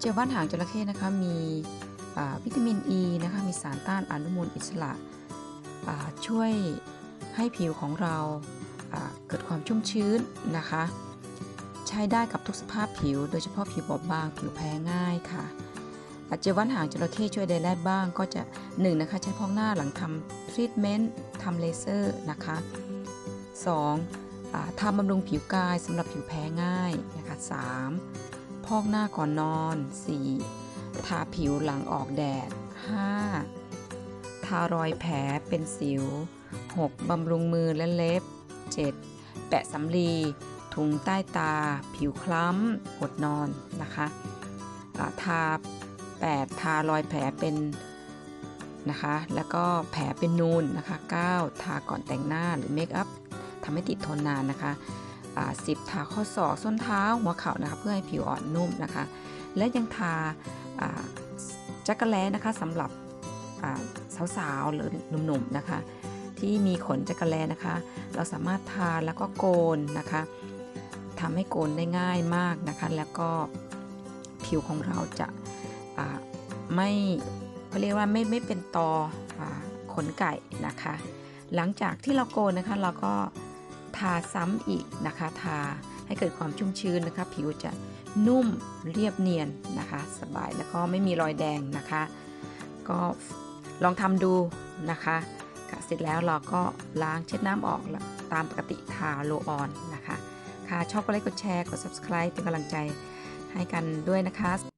เจลว่านหางจระเข้นะคะมีวิตามินอ e ีนะคะมีสารต้านอนุมูลอิสระช่วยให้ผิวของเราเกิดความชุ่มชื้นนะคะ ใช้ได้กับทุกสภาพผิว โดยเฉพาะผิวบอบบางผิวแพ้ง่ายค่ะเจลว่านหางจระเข้ช่วยได้แลบ้างก็จะ1นะคะใช้พอกหน้าหลังทำทรีทเมนต์ทำเลเซอร์นะคะ2อ่าทำบำรุงผิวกายสำหรับผิวแพ้ง่ายนะคะ3 พอกหน้าก่อนนอน 4. ทาผิวหลังออกแดด 5. ทารอยแผลเป็นสิว 6. บำรุงมือและเล็บ 7. แปะสำลี ถุงใต้ตา ผิวคล้ำ อดนอนนะคะอ่าทา 8. ทารอยแผลเป็นนะคะ แล้วก็แผลเป็นนูนนะคะ 9. ทาก่อนแต่งหน้าหรือเมคอัพทำให้ติดทนนานนะคะ อ่า10ทาข้อศอกส้นเท้าหัวเข่านะคะเพื่อให้ผิวอ่อนนุ่มนะคะ และยังทาจักรแล้นะคะสำหรับสาวๆหรือหนุ่มๆนะคะ ที่มีขนจักรแล้นะคะ เราสามารถทาแล้วก็โกนนะคะทำให้โกนได้ง่ายมากนะคะ แล้วก็ผิวของเราจะไม่เขาเรียกว่าไม่ไม่เป็นตออขนไก่นะคะ หลังจากที่เราโกนนะคะเราก็ ทาซ้ำอีกนะคะ ทาให้เกิดความชุ่มชื้นนะคะ ผิวจะนุ่มเรียบเนียนนะคะ สบายแล้วก็ไม่มีรอยแดงนะคะ ก็ลองทำดูนะคะค่ะเสร็จแล้วเราก็ล้างเช็ดน้ำออกแล้วตามปกติทาโลออนนะคะ ค่ะชอบก็ไลค์กดแชร์กด subscribe เป็นกำลังใจให้กันด้วยนะคะ